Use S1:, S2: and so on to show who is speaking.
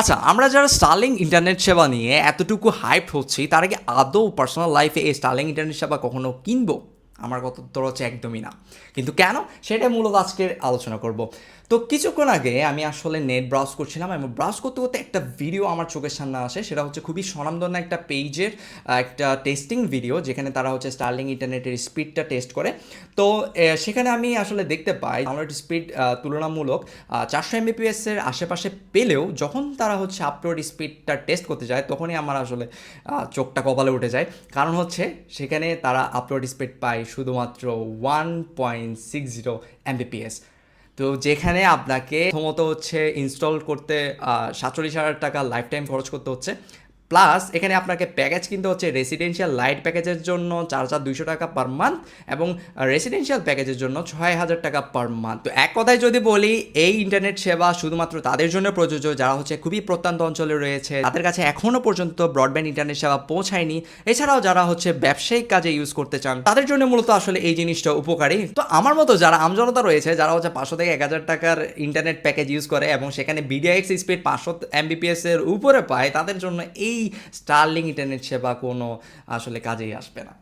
S1: আচ্ছা আমরা যারা স্টার্লিং ইন্টারনেট সেবা নিয়ে এতটুকু হাইপ হচ্ছি, তার আগে আদৌ পার্সোনাল লাইফে এই স্টার্লিং ইন্টারনেট সেবা কখনো কিনবো? আমার কত তোর হচ্ছে একদমই না। কিন্তু কেন? সেটাই মূলত আজকের আলোচনা করব। তো কিছুক্ষণ আগে আমি আসলে নেট ব্রাউজ করছিলাম এবং ব্রাউজ করতে করতে একটা ভিডিও আমার চোখের সামনে আসে, সেটা হচ্ছে খুবই স্বনামধন্য একটা পেজের একটা টেস্টিং ভিডিও যেখানে তারা হচ্ছে স্টার্লিং ইন্টারনেটের স্পিডটা টেস্ট করে। তো সেখানে আমি আসলে দেখতে পাই ডাউনলোড স্পিড তুলনামূলক চারশো এমবিপিএস এর আশেপাশে পেলেও যখন তারা হচ্ছে আপলোড স্পিডটা টেস্ট করতে যায়, তখনই আমার আসলে চোখটা কপালে উঠে যায়। কারণ হচ্ছে, সেখানে তারা আপলোড স্পিড পায় শুধুমাত্র one point six zero Mbps তো যেখানে আপনাকে প্রথমত হচ্ছে ইনস্টল করতে সাতচল্লিশ হাজার টাকা লাইফ টাইম খরচ করতে হচ্ছে। প্লাস এখানে আপনাকে প্যাকেজ কিনতে হচ্ছে রেসিডেন্সিয়াল লাইট প্যাকেজের জন্য চার হাজার দুইশো টাকা পার মান্থ এবং রেসিডেন্সিয়াল প্যাকেজের জন্য ছয় হাজার টাকা পার মান্থ তো এক কথায় যদি বলি, এই ইন্টারনেট সেবা শুধুমাত্র তাদের জন্য প্রযোজ্য, যারা হচ্ছে খুবই প্রত্যন্ত অঞ্চলে রয়েছে, তাদের কাছে এখনও পর্যন্ত ব্রডব্যান্ড ইন্টারনেট সেবা পৌঁছায়নি। এছাড়াও যারা হচ্ছে ব্যবসায়িক কাজে ইউজ করতে চান, তাদের জন্য মূলত আসলে এই জিনিসটা উপকারী। তো আমার মতো যারা আমজনতা রয়েছে, যারা হচ্ছে পাঁচশো থেকে এক হাজার টাকার ইন্টারনেট প্যাকেজ ইউজ করে এবং সেখানে বিডিআইএক্স স্পিড পাঁচশো এমবিপিএস এর উপরে পায়, তাদের জন্য এই স্টারলিং ইন্টারনেট সেবা কোনো আসলে কাজেই আসবে না।